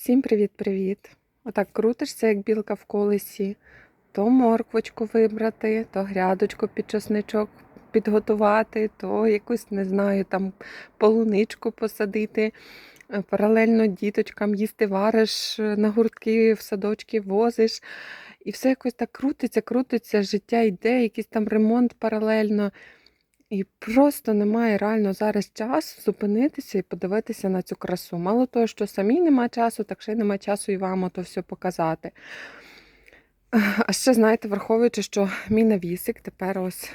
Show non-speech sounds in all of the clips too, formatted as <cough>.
Всім привіт-привіт! Отак крутишся, як білка в колесі, то морквочку вибрати, то грядочку під чесничок підготувати, то якусь, не знаю, там полуничку посадити. Е, Паралельно діточкам їсти вариш, е, на гуртки в садочки возиш. І все якось так крутиться, крутиться, життя йде, якийсь там ремонт паралельно. І просто немає реально зараз часу зупинитися і подивитися на цю красу. Мало того, що самі нема часу, так ще й нема часу і вам ото все показати. А ще, знаєте, враховуючи, що мій навісик тепер ось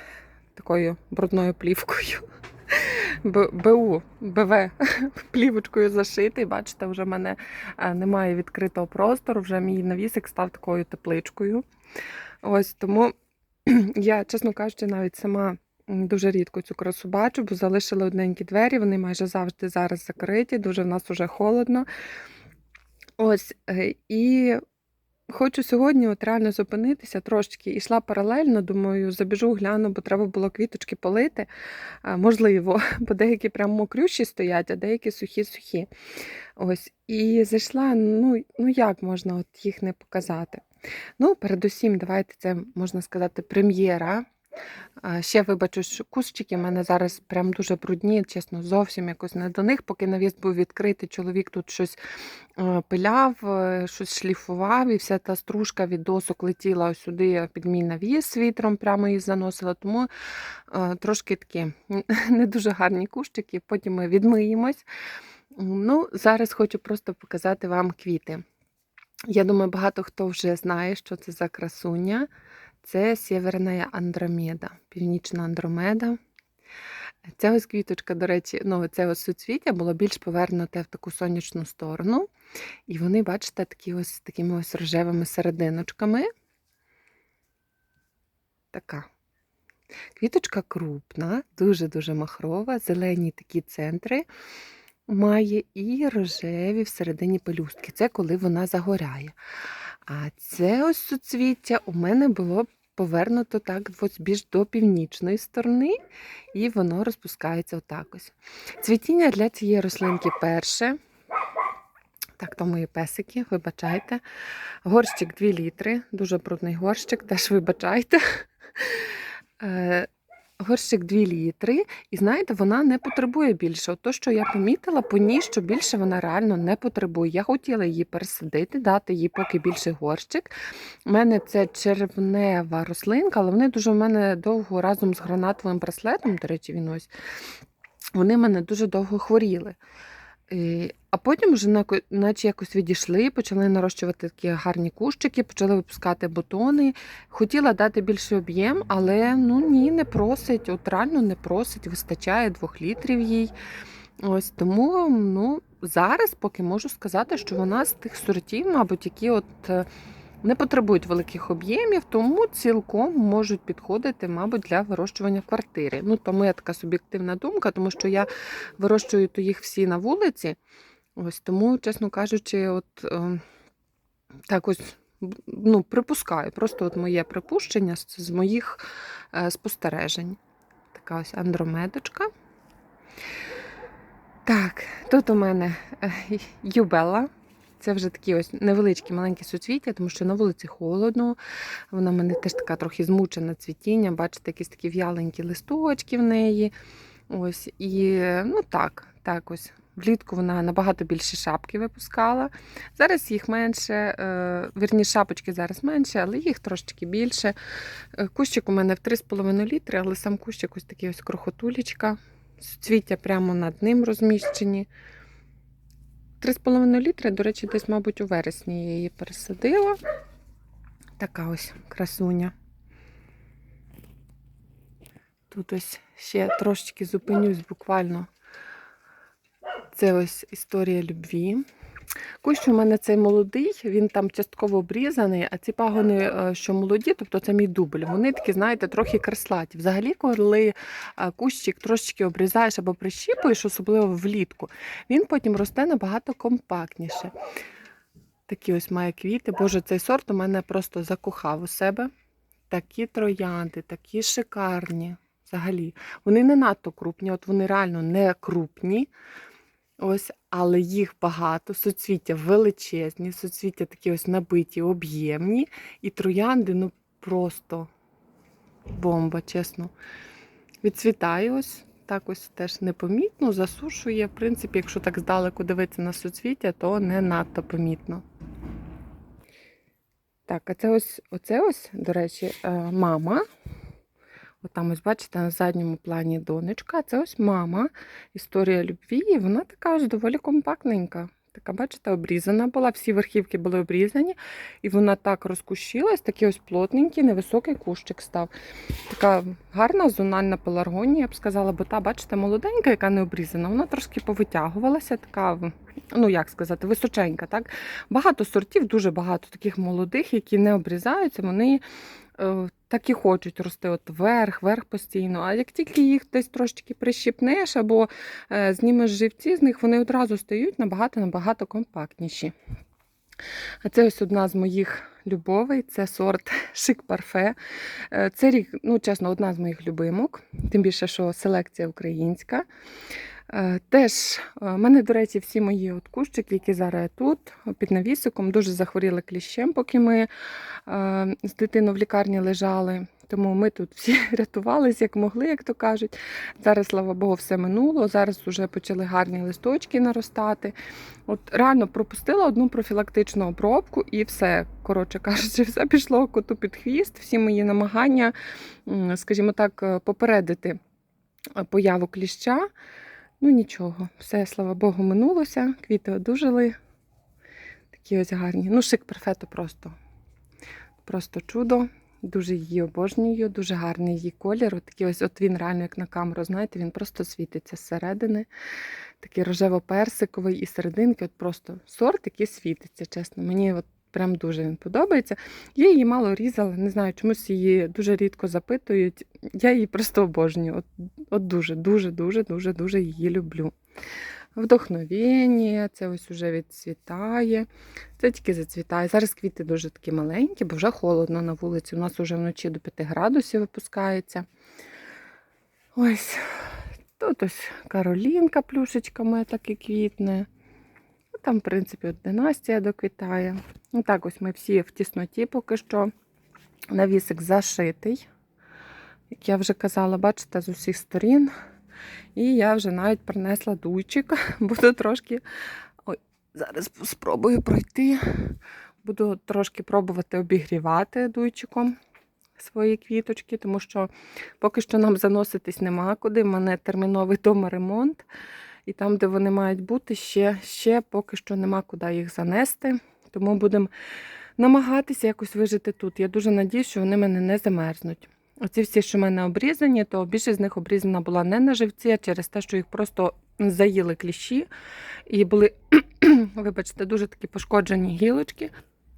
такою брудною плівкою. БУ, БВ <laughs> плівочкою зашитий. Бачите, вже в мене е, немає відкритого простору, вже мій навісик став такою тепличкою. Ось тому <clears throat> я, чесно кажучи, навіть сама дуже рідко цю красу бачу, бо залишили одненькі двері, вони майже завжди зараз закриті, дуже в нас вже холодно. Ось, е, і хочу сьогодні от реально зупинитися трошечки. Ішла паралельно, думаю, забіжу, гляну, бо треба було квіточки полити. Можливо, <laughs> бо деякі прям мокрющі стоять, а деякі сухі-сухі. Ось, і зайшла, ну, ну як можна от їх не показати? Ну, передусім, давайте це можна сказати, прем'єра. Ще вибачу, що кущики в мене зараз прям дуже брудні, чесно, зовсім якось не до них. Поки навіс був відкритий, чоловік тут щось пиляв, е, щось шліфував, і вся та стружка від досок летіла ось сюди під мій навіс вітром, прямо її заносила. Тому трошки такі <laughs> не дуже гарні кущики. Потім ми відмиємось. Ну, зараз хочу просто показати вам квіти. Я думаю, багато хто вже знає, що це за красуня. Це Сєверна Андромеда, північна Андромеда. Ця ось квіточка, до речі, ну, це ось суцвіття було більш повернуте в таку сонячну сторону. І вони, бачите, такі ось такими ось рожевими серединочками. Така. Квіточка крупна, дуже-дуже махрова, зелені такі центри має і рожеві всередині пелюстки. Це коли вона загоряє. А це ось суцвіття у мене було повернуто так ось більш до північної сторони, і воно розпускається отак ось. Цвітіння для цієї рослинки перше. Так, то мої песики, вибачайте. Горщик 2 літри, дуже брудний горщик, теж вибачайте. Горщик 2 літри, і знаєте, вона не потребує більше. От то, що я помітила по ній, що більше вона реально не потребує. Я хотіла її пересадити, дати їй поки більше горщик. У мене це червнева рослинка, але вони дуже в мене довго разом з гранатовим браслетом, до речі, він ось, вони в мене дуже довго хворіли. Е, А потім вже наче якось відійшли, почали нарощувати такі гарні кущики, почали випускати бутони. Хотіла дати більший об'єм, але ну ні, не просить. От реально не просить, вистачає двох літрів їй. Ось тому ну, зараз поки можу сказати, що вона з тих сортів, мабуть, які от е, не потребують великих об'ємів, тому цілком можуть підходити, мабуть, для вирощування в квартирі. Ну, то моя така суб'єктивна думка, тому що я вирощую то їх всі на вулиці. Ось тому, чесно кажучи, от е, так ось ну, припускаю. Просто от моє припущення з, моїх е, спостережень. Така ось андромедочка. Так, тут у мене е, юбела. Це вже такі ось невеличкі маленькі суцвіття, тому що на вулиці холодно. Вона в мене теж така трохи змучена цвітіння. Бачите, якісь такі в'яленькі листочки в неї. Ось, і ну так, так ось. Влітку вона набагато більше шапки випускала. Зараз їх менше, е, вірні, шапочки зараз менше, але їх трошечки більше. Е, Кущик у мене в 3,5 літри, але сам кущик ось такий ось крохотулечка. Суцвіття прямо над ним розміщені. 3,5 літри, до речі, десь, мабуть, у вересні я її пересадила. Така ось красуня. Тут ось ще трошечки зупинюсь буквально. Це ось історія любві. Кущ у мене цей молодий, він там частково обрізаний, а ці пагони, е, що молоді, тобто це мій дубль, вони такі, знаєте, трохи креслаті. Взагалі, коли е, кущик трошечки обрізаєш або прищіпуєш, особливо влітку, він потім росте набагато компактніше. Такі ось має квіти. Боже, цей сорт у мене просто закохав у себе. Такі троянди, такі шикарні. Взагалі. Вони не надто крупні, от вони реально не крупні. Ось, але їх багато, соцвіття величезні, соцвіття такі ось набиті, об'ємні, і троянди, ну просто бомба, чесно. Відцвітає ось, так ось теж непомітно, засушує. В принципі, якщо так здалеку дивитися на соцвіття, то не надто помітно. Так, а це ось, оце ось, до речі, е, мама. Там ось бачите на задньому плані донечка. Це ось мама. Історія любві. І вона така ось доволі компактненька. Така, бачите, обрізана була. Всі верхівки були обрізані, і вона так розкущилась, такий ось плотненький, невисокий кущик став. Така гарна зональна пеларгонія, я б сказала, бо та, бачите, молоденька, яка не обрізана, вона трошки повитягувалася, така, ну як сказати, височенька. так? Багато сортів, дуже багато таких молодих, які не обрізаються, вони е, так і хочуть рости от вверх, вверх постійно. А як тільки їх десь трошечки прищіпнеш або е, знімеш живці з них, вони одразу стають набагато-набагато компактніші. А це ось одна з моїх любовей, це сорт <laughs> Шик Парфе. Це рік, ну чесно, одна з моїх любимок, тим більше, що селекція українська. Е, Теж е, в мене, до речі, всі мої от кущики, які зараз тут, під навісиком, дуже захворіли кліщем, поки ми е, з дитиною в лікарні лежали. Тому ми тут всі <laughs> рятувалися, як могли, як то кажуть. Зараз, слава Богу, все минуло. Зараз вже почали гарні листочки наростати. От реально пропустила одну профілактичну обробку і все, коротше кажучи, <laughs> все пішло коту під хвіст. Всі мої намагання, скажімо так, попередити появу кліща. Ну нічого, все, слава Богу, минулося. Квіти одужали. Такі ось гарні. Ну, шик перфето просто. Просто чудо. Дуже її обожнюю, дуже гарний її колір. Такий ось от він реально, як на камеру, знаєте, він просто світиться зсередини. Такий рожево-персиковий і серединки, от просто сорт, який світиться, чесно. Мені от прям дуже він подобається. Я її мало різала, не знаю, чомусь її дуже рідко запитують. Я її просто обожнюю. От, от дуже, дуже, дуже, дуже, дуже її люблю. Вдохновення, це ось уже відцвітає. Це тільки зацвітає. Зараз квіти дуже такі маленькі, бо вже холодно на вулиці. У нас вже вночі до 5 градусів випускається. Ось тут ось Каролінка, плюшечка моя так і квітне. Там, в принципі, династія доквітає. Ну так ось ми всі в тісноті поки що. Навісик зашитий. Як я вже казала, бачите, з усіх сторін. І я вже навіть принесла дуйчик. <laughs> Буду трошки. Ой, зараз спробую пройти. Буду трошки пробувати обігрівати дуйчиком свої квіточки, тому що поки що нам заноситись нема куди. У мене терміновий дома ремонт. І там, де вони мають бути, ще, ще поки що нема куди їх занести. Тому будемо намагатися якось вижити тут. Я дуже надіюсь, що вони мене не замерзнуть. Оці всі, що в мене обрізані, то більшість з них обрізана була не на живці, а через те, що їх просто заїли кліщі. І були, <clears throat> вибачте, дуже такі пошкоджені гілочки.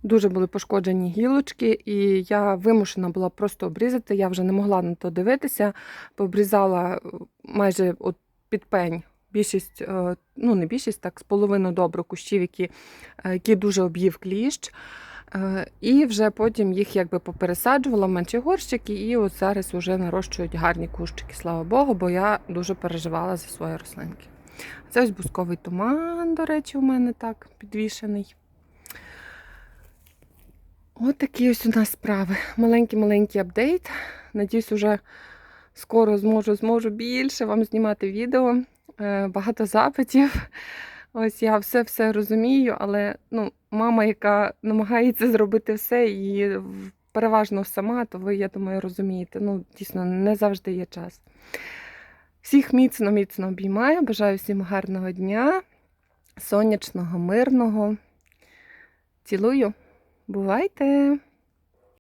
Дуже були пошкоджені гілочки, і я вимушена була просто обрізати. Я вже не могла на то дивитися. Пообрізала е, майже от під пень більшість, е, ну не більшість, так, з половину добру кущів, які, е, які дуже об'їв кліщ. Е, І вже потім їх якби попересаджувала в менші горщики, і от зараз вже нарощують гарні кущики, слава Богу, бо я дуже переживала за свої рослинки. Це ось бусковий туман, до речі, у мене так підвішений. От такі ось у нас справи. Маленький-маленький апдейт. Надіюсь, уже скоро зможу, зможу більше вам знімати відео. Е, Багато запитів. Ось я все-все розумію, але ну, мама, яка намагається зробити все і переважно сама, то ви, я думаю, розумієте. Ну, дійсно, не завжди є час. Всіх міцно, міцно обіймаю. Бажаю всім гарного дня, сонячного, мирного. Цілую. Бувайте!